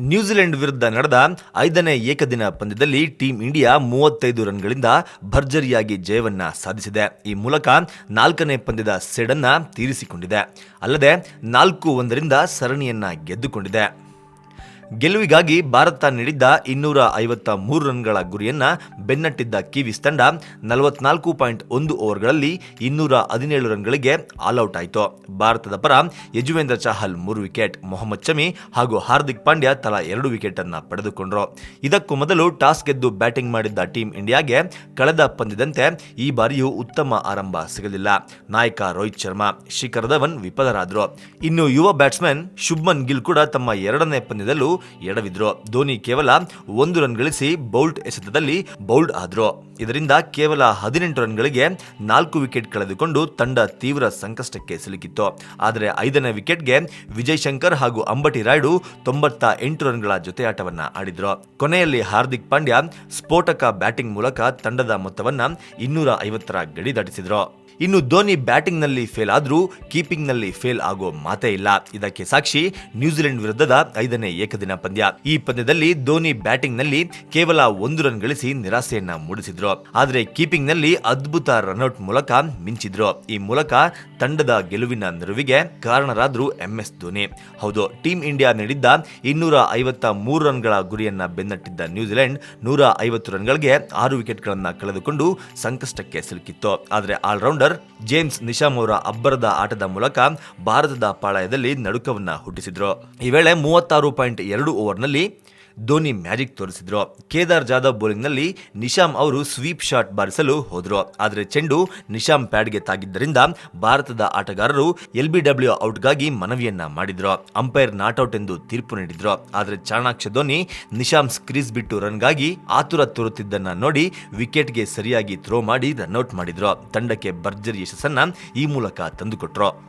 New Zealand ವಿರುದ್ಧ ನಡೆದ ಐದನೇ ಏಕದಿನ ಪಂದ್ಯದಲ್ಲಿ ಟೀಂ ಇಂಡಿಯಾ ಮೂವತ್ತೈದು ರನ್ಗಳಿಂದ ಭರ್ಜರಿಯಾಗಿ ಜಯವನ್ನ ಸಾಧಿಸಿದೆ. ಈ ಮೂಲಕ ನಾಲ್ಕನೇ ಪಂದ್ಯದ ಸೆಡನ್ನ ತೀರಿಸಿಕೊಂಡಿದೆ. ಅಲ್ಲದೆ ನಾಲ್ಕು ಒಂದರಿಂದ ಸರಣಿಯನ್ನ ಗೆದ್ದುಕೊಂಡಿದೆ. ಗೆಲುವಿಗಾಗಿ ಭಾರತ ನೀಡಿದ್ದ ಇನ್ನೂರ ಐವತ್ತ ಮೂರು ರನ್ಗಳ ಗುರಿಯನ್ನ ಬೆನ್ನಟ್ಟಿದ್ದ ಕಿವೀಸ್ ತಂಡ ನಲವತ್ನಾಲ್ಕು ಪಾಯಿಂಟ್ ಒಂದು ಓವರ್ಗಳಲ್ಲಿ ಇನ್ನೂರ ಹದಿನೇಳು ರನ್ಗಳಿಗೆ ಆಲ್ಔಟ್ ಆಯಿತು. ಭಾರತದ ಪರ ಯಜುವೇಂದ್ರ ಚಹಲ್ ಮೂರು ವಿಕೆಟ್, ಮೊಹಮ್ಮದ್ ಶಮಿ ಹಾಗೂ ಹಾರ್ದಿಕ್ ಪಾಂಡ್ಯ ತಲಾ ಎರಡು ವಿಕೆಟ್ ಅನ್ನು ಪಡೆದುಕೊಂಡರು. ಇದಕ್ಕೂ ಮೊದಲು ಟಾಸ್ ಗೆದ್ದು ಬ್ಯಾಟಿಂಗ್ ಮಾಡಿದ್ದ ಟೀಂ ಇಂಡಿಯಾಗೆ ಕಳೆದ ಪಂದ್ಯದಂತೆ ಈ ಬಾರಿಯೂ ಉತ್ತಮ ಆರಂಭ ಸಿಗಲಿಲ್ಲ. ನಾಯಕ ರೋಹಿತ್ ಶರ್ಮಾ ಶಿಖರ್ ಧವನ್ ವಿಫಲರಾದರು. ಇನ್ನು ಯುವ ಬ್ಯಾಟ್ಸ್ಮನ್ ಶುಭ್ಮನ್ ಗಿಲ್ ಕೂಡ ತಮ್ಮ ಎರಡನೇ ಪಂದ್ಯದಲ್ಲೂ ಎಡವಿದ್ರು ಧೋನಿ ಕೇವಲ ಒಂದು ರನ್ ಗಳಿಸಿ ಬೌಲ್ಟ್ ಎಸೆತದಲ್ಲಿ ಬೌಲ್ಡ್ ಆದ್ರು. ಇದರಿಂದ ಕೇವಲ ಹದಿನೆಂಟು ರನ್ಗಳಿಗೆ ನಾಲ್ಕು ವಿಕೆಟ್ ಕಳೆದುಕೊಂಡು ತಂಡ ತೀವ್ರ ಸಂಕಷ್ಟಕ್ಕೆ ಸಿಲುಕಿತ್ತು. ಆದರೆ ಐದನೇ ವಿಕೆಟ್ಗೆ ವಿಜಯ್ ಶಂಕರ್ ಹಾಗೂ ಅಂಬಟಿ ರಾಯ್ಡು ತೊಂಬತ್ತ ಎಂಟು ರನ್ಗಳ ಜೊತೆ ಆಟವನ್ನ ಆಡಿದ್ರು. ಕೊನೆಯಲ್ಲಿ ಹಾರ್ದಿಕ್ ಪಾಂಡ್ಯ ಸ್ಫೋಟಕ ಬ್ಯಾಟಿಂಗ್ ಮೂಲಕ ತಂಡದ ಮೊತ್ತವನ್ನ ಇನ್ನೂರ ಐವತ್ತರ ಗಡಿ ದಾಟಿಸಿದ್ರು. ಇನ್ನು ಧೋನಿ ಬ್ಯಾಟಿಂಗ್ನಲ್ಲಿ ಫೇಲ್ ಆದರೂ ಕೀಪಿಂಗ್ನಲ್ಲಿ ಫೇಲ್ ಆಗೋ ಮಾತೇ ಇಲ್ಲ. ಇದಕ್ಕೆ ಸಾಕ್ಷಿ ನ್ಯೂಜಿಲೆಂಡ್ ವಿರುದ್ಧದ ಐದನೇ ಏಕದಿನ ಪಂದ್ಯ. ಈ ಪಂದ್ಯದಲ್ಲಿ ಧೋನಿ ಬ್ಯಾಟಿಂಗ್ನಲ್ಲಿ ಕೇವಲ ಒಂದು ರನ್ ಗಳಿಸಿ ನಿರಾಸೆಯನ್ನ ಮೂಡಿಸಿದ್ರು. ಆದರೆ ಕೀಪಿಂಗ್ನಲ್ಲಿ ಅದ್ಭುತ ರನ್ಔಟ್ ಮೂಲಕ ಮಿಂಚಿದ್ರು. ಈ ಮೂಲಕ ತಂಡದ ಗೆಲುವಿನ ನೆರವಿಗೆ ಕಾರಣರಾದ್ರು ಎಂಎಸ್ ಧೋನಿ. ಹೌದು, ಟೀಂ ಇಂಡಿಯಾ ನೀಡಿದ್ದ ಇನ್ನೂರ ಐವತ್ತ ಮೂರು ರನ್ಗಳ ಗುರಿಯನ್ನ ಬೆನ್ನಟ್ಟಿದ್ದ ನ್ಯೂಜಿಲೆಂಡ್ ನೂರ ಐವತ್ತು ರನ್ಗಳಿಗೆ ಆರು ವಿಕೆಟ್ಗಳನ್ನು ಕಳೆದುಕೊಂಡು ಸಂಕಷ್ಟಕ್ಕೆ ಸಿಲುಕಿತ್ತು. ಆದರೆ ಆಲ್ರೌಂಡರ್ ಜೇಮ್ಸ್ ನಿಶಾಮ್ ಅವರ ಅಬ್ಬರದ ಆಟದ ಮೂಲಕ ಭಾರತದ ಪಾಳಯದಲ್ಲಿ ನಡುಕವನ್ನ ಹುಟ್ಟಿಸಿದ್ರು. ಈ ವೇಳೆ ಮೂವತ್ತಾರು ಪಾಯಿಂಟ್ ಎರಡು ಓವರ್ನಲ್ಲಿ ಧೋನಿ ಮ್ಯಾಜಿಕ್ ತೋರಿಸಿದ್ರು. ಕೇದಾರ್ ಜಾಧವ್ ಬೌಲಿಂಗ್ನಲ್ಲಿ ನಿಶಾಮ್ ಅವರು ಸ್ವೀಪ್ ಶಾಟ್ ಬಾರಿಸಲು ಹೋದ್ರು. ಆದರೆ ಚೆಂಡು ನಿಶಾಮ್ ಪ್ಯಾಡ್ಗೆ ತಾಗಿದ್ದರಿಂದ ಭಾರತದ ಆಟಗಾರರು ಎಲ್ ಬಿ ಡಬ್ಲ್ಯೂ ಔಟ್ಗಾಗಿ ಮನವಿಯನ್ನ ಮಾಡಿದ್ರು. ಅಂಪೈರ್ ನಾಟ್ಔಟ್ ಎಂದು ತೀರ್ಪು ನೀಡಿದ್ರು. ಆದರೆ ಚಾಣಾಕ್ಷ ಧೋನಿ ನಿಶಾಮ್ ಕ್ರೀಸ್ ಬಿಟ್ಟು ರನ್ಗಾಗಿ ಆತುರ ತೋರುತ್ತಿದ್ದನ್ನ ನೋಡಿ ವಿಕೆಟ್ಗೆ ಸರಿಯಾಗಿ ಥ್ರೋ ಮಾಡಿ ರನ್ಔಟ್ ಮಾಡಿದ್ರು. ತಂಡಕ್ಕೆ ಭರ್ಜರಿ ಯಶಸ್ಸನ್ನ ಈ ಮೂಲಕ ತಂದುಕೊಟ್ರು.